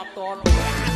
อบต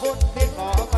คนที่ขอไป